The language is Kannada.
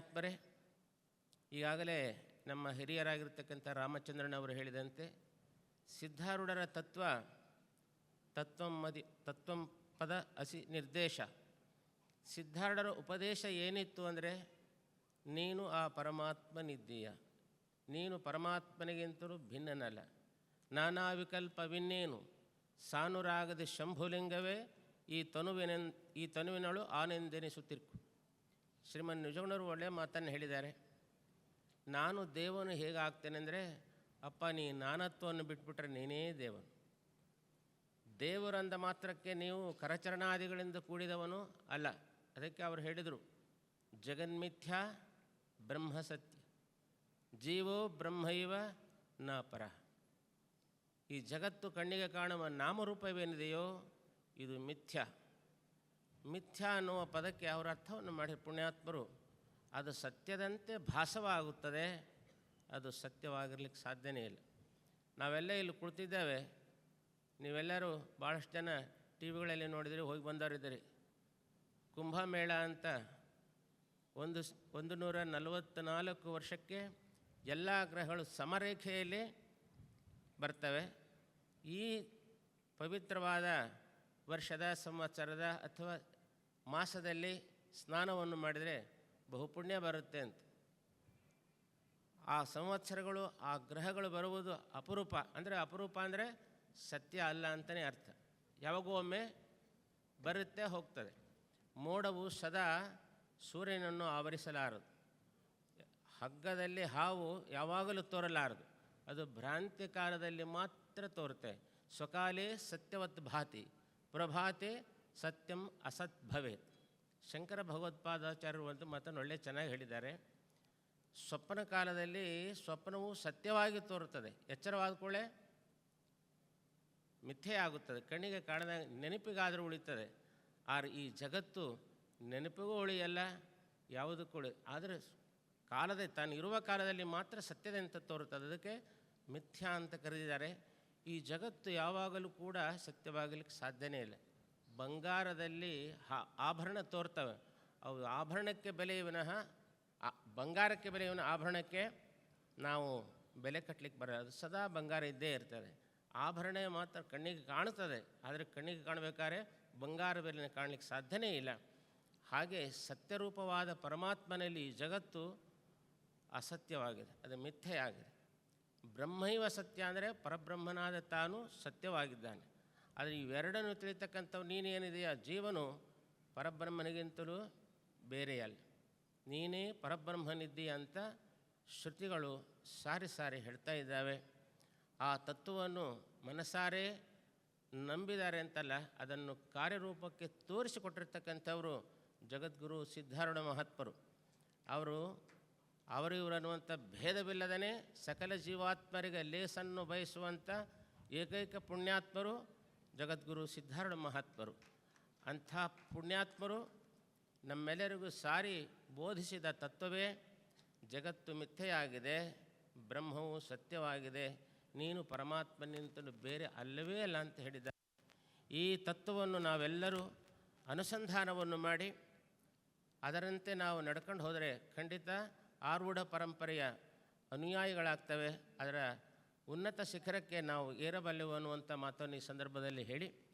ಪುಣ್ಯಾತ್ಮರೇ ಈಗಾಗಲೇ ನಮ್ಮ ಹಿರಿಯರಾಗಿರ್ತಕ್ಕಂಥ ರಾಮಚಂದ್ರನ್ ಅವರು ಹೇಳಿದಂತೆ, ಸಿದ್ಧಾರೂಢರ ತತ್ವ, ತತ್ವಂ ಮದಿ, ತತ್ವಂ ಪದ ಅಸಿ ನಿರ್ದೇಶ. ಸಿದ್ಧಾರೂಢರ ಉಪದೇಶ ಏನಿತ್ತು ಅಂದರೆ, ನೀನು ಆ ಪರಮಾತ್ಮನಿದ್ದೀಯ. ನೀನು ಪರಮಾತ್ಮನಿಗಿಂತಲೂ ಭಿನ್ನನಲ್ಲ. ನಾನಾ ವಿಕಲ್ಪವಿನ್ನೇನು? ಸಾನುರಾಗದ ಶಂಭುಲಿಂಗವೇ ಈ ತನುವಿನ ಈ ತನುವಿನಳು ಆನೆಂದೆನಿಸುತ್ತಿರ್ಕು. ಶ್ರೀಮನ್ ನಿಜಗುಣರು ಒಳ್ಳೆಯ ಮಾತನ್ನು ಹೇಳಿದ್ದಾರೆ. ನಾನು ದೇವನು ಹೇಗಾಗ್ತೇನೆ ಅಂದರೆ, ಅಪ್ಪ ನೀ ನಾನತ್ವವನ್ನು ಬಿಟ್ಬಿಟ್ರೆ ನೀನೇ ದೇವನು. ದೇವರಂದ ಮಾತ್ರಕ್ಕೆ ನೀವು ಕರಚರಣಾದಿಗಳಿಂದ ಕೂಡಿದವನು ಅಲ್ಲ. ಅದಕ್ಕೆ ಅವರು ಹೇಳಿದರು ಜಗನ್ಮಿಥ್ಯ ಬ್ರಹ್ಮ ಸತ್ಯ, ಜೀವೋ ಬ್ರಹ್ಮೈವ ನ ಪರ. ಈ ಜಗತ್ತು ಕಣ್ಣಿಗೆ ಕಾಣುವ ನಾಮರೂಪವೇನಿದೆಯೋ, ಇದು ಮಿಥ್ಯ. ಮಿಥ್ಯ ಅನ್ನುವ ಪದಕ್ಕೆ ಅವರ ಅರ್ಥವನ್ನು ಮಾಡಿ ಪುಣ್ಯಾತ್ಮರು, ಅದು ಸತ್ಯದಂತೆ ಭಾಸವಾಗುತ್ತದೆ, ಅದು ಸತ್ಯವಾಗಿರ್ಲಿಕ್ಕೆ ಸಾಧ್ಯನೇ ಇಲ್ಲ. ನಾವೆಲ್ಲ ಇಲ್ಲಿ ಕುಳಿತಿದ್ದೇವೆ. ನೀವೆಲ್ಲರೂ ಭಾಳಷ್ಟು ಜನ ಟಿ ವಿಗಳಲ್ಲಿ ನೋಡಿದಿರಿ, ಹೋಗಿ ಬಂದವರಿದ್ದೀರಿ. ಕುಂಭಮೇಳ ಅಂತ ಒಂದು ಒಂದು ನೂರ ನಲವತ್ತ್ನಾಲ್ಕು ವರ್ಷಕ್ಕೆ ಎಲ್ಲ ಗ್ರಹಗಳು ಸಮರೇಖೆಯಲ್ಲಿ ಬರ್ತವೆ. ಈ ಪವಿತ್ರವಾದ ವರ್ಷದ, ಸಂವತ್ಸರದ ಅಥವಾ ಮಾಸದಲ್ಲಿ ಸ್ನಾನವನ್ನು ಮಾಡಿದರೆ ಬಹುಪುಣ್ಯ ಬರುತ್ತೆ ಅಂತ. ಆ ಸಂವತ್ಸರಗಳು, ಆ ಗ್ರಹಗಳು ಬರುವುದು ಅಪರೂಪ. ಅಂದರೆ ಅಪರೂಪ ಅಂದರೆ ಸತ್ಯ ಅಲ್ಲ ಅಂತಲೇ ಅರ್ಥ. ಯಾವಾಗೂ ಒಮ್ಮೆ ಬರುತ್ತೆ, ಹೋಗ್ತದೆ. ಮೋಡವು ಸದಾ ಸೂರ್ಯನನ್ನು ಆವರಿಸಲಾರದು. ಹಗ್ಗದಲ್ಲಿ ಹಾವು ಯಾವಾಗಲೂ ತೋರಲಾರದು. ಅದು ಭ್ರಾಂತಿ ಕಾಲದಲ್ಲಿ ಮಾತ್ರ ತೋರುತ್ತೆ. ಸ್ವಕಾಲೇ ಸತ್ಯವತ್ ಭಾತಿ. ಪ್ರಭಾತೆ ಸತ್ಯಂ ಅಸತ್ ಭವೇತ್. ಶಂಕರ ಭಗವತ್ಪಾದಾಚಾರ್ಯರು ಒಂದು ಮಾತನ್ನು ಒಳ್ಳೆ ಚೆನ್ನಾಗಿ ಹೇಳಿದ್ದಾರೆ. ಸ್ವಪ್ನ ಕಾಲದಲ್ಲಿ ಸ್ವಪ್ನವು ಸತ್ಯವಾಗಿ ತೋರುತ್ತದೆ. ಎಚ್ಚರವಾದ ಕೂಡಲೇ ಆಗುತ್ತದೆ. ಕಣ್ಣಿಗೆ ಕಾಣದ ನೆನಪಿಗಾದರೂ ಉಳಿತದೆ. ಆದ್ರೆ ಈ ಜಗತ್ತು ನೆನಪಿಗೂ ಉಳಿಯಲ್ಲ ಯಾವುದಕ್ಕೂ ಉಳಿ ಆದರೆ ಕಾಲದ ತಾನು ಇರುವ ಕಾಲದಲ್ಲಿ ಮಾತ್ರ ಸತ್ಯದಂತ ತೋರುತ್ತದೆ? ಅದಕ್ಕೆ ಮಿಥ್ಯಾ ಅಂತ ಕರೆದಿದ್ದಾರೆ. ಈ ಜಗತ್ತು ಯಾವಾಗಲೂ ಕೂಡ ಸತ್ಯವಾಗಲಿಕ್ಕೆ ಸಾಧ್ಯನೇ ಇಲ್ಲ. ಬಂಗಾರದಲ್ಲಿ ಆಭರಣ ತೋರ್ತವೆ. ಅವು ಆಭರಣಕ್ಕೆ ಬೆಲೆ ವಿನಃ ಬಂಗಾರಕ್ಕೆ ಬೆಲೆ ವಿನಃ ಆಭರಣಕ್ಕೆ ನಾವು ಬೆಲೆ ಕಟ್ಟಲಿಕ್ಕೆ ಬರೋದು ಸದಾ ಬಂಗಾರ ಇದ್ದೇ ಇರ್ತದೆ. ಆಭರಣ ಮಾತ್ರ ಕಣ್ಣಿಗೆ ಕಾಣುತ್ತದೆ. ಆದರೆ ಕಣ್ಣಿಗೆ ಕಾಣಬೇಕಾದ್ರೆ ಬಂಗಾರ ಬೆಲೆ ಕಾಣಲಿಕ್ಕೆ ಸಾಧ್ಯನೇ ಇಲ್ಲ. ಹಾಗೆ ಸತ್ಯರೂಪವಾದ ಪರಮಾತ್ಮನಲ್ಲಿ ಈ ಜಗತ್ತು ಅಸತ್ಯವಾಗಿದೆ. ಅದು ಮಿಥ್ಯೆಯಾಗಿದೆ. ಬ್ರಹ್ಮೈವ ಸತ್ಯ ಅಂದರೆ ಪರಬ್ರಹ್ಮನಾದ ತಾನು ಸತ್ಯವಾಗಿದ್ದಾನೆ. ಆದರೆ ಇವೆರಡನ್ನು ತಿಳಿತಕ್ಕಂಥವು ನೀನೇನಿದೆಯ? ಜೀವನು ಪರಬ್ರಹ್ಮನಿಗಿಂತಲೂ ಬೇರೆಯಲ್ಲ. ನೀನೇ ಪರಬ್ರಹ್ಮನಿದ್ದೀಯ ಅಂತ ಶ್ರುತಿಗಳು ಸಾರಿ ಸಾರಿ ಹೇಳ್ತಾ ಇದ್ದಾವೆ. ಆ ತತ್ವವನ್ನು ಮನಸಾರೆ ನಂಬಿದ್ದಾರೆ ಅಂತಲ್ಲ, ಅದನ್ನು ಕಾರ್ಯರೂಪಕ್ಕೆ ತೋರಿಸಿಕೊಟ್ಟಿರ್ತಕ್ಕಂಥವರು ಜಗದ್ಗುರು ಸಿದ್ಧಾರೂಢ ಮಹಾತ್ಮರು ಅವರು ಅವರು ಇವರು ಅನ್ನುವಂಥ ಭೇದವಿಲ್ಲದೇ ಸಕಲ ಜೀವಾತ್ಮರಿಗೆ ಲೇಸನ್ನು ಬಯಸುವಂಥ ಏಕೈಕ ಪುಣ್ಯಾತ್ಮರು ಜಗದ್ಗುರು ಸಿದ್ಧಾರೂಢ ಮಹಾತ್ಮರು. ಅಂಥ ಪುಣ್ಯಾತ್ಮರು ನಮ್ಮೆಲ್ಲರಿಗೂ ಸಾರಿ ಬೋಧಿಸಿದ ತತ್ವವೇ ಜಗತ್ತು ಮಿಥ್ಯೆಯಾಗಿದೆ, ಬ್ರಹ್ಮವು ಸತ್ಯವಾಗಿದೆ, ನೀನು ಪರಮಾತ್ಮನಿಂತಲೂ ಬೇರೆ ಅಲ್ಲವೇ ಅಲ್ಲ ಅಂತ ಹೇಳಿದ ಈ ತತ್ವವನ್ನು ನಾವೆಲ್ಲರೂ ಅನುಸಂಧಾನವನ್ನು ಮಾಡಿ ಅದರಂತೆ ನಾವು ನಡ್ಕೊಂಡು ಹೋದರೆ ಖಂಡಿತ ಆರೂಢ ಪರಂಪರೆಯ ಅನುಯಾಯಿಗಳಾಗ್ತವೆ. ಅದರ ಉನ್ನತ ಶಿಖರಕ್ಕೆ ನಾವು ಏರಬಲ್ಲೆವು ಅನ್ನುವಂಥ ಮಾತನ್ನು ಈ ಸಂದರ್ಭದಲ್ಲಿ ಹೇಳಿ.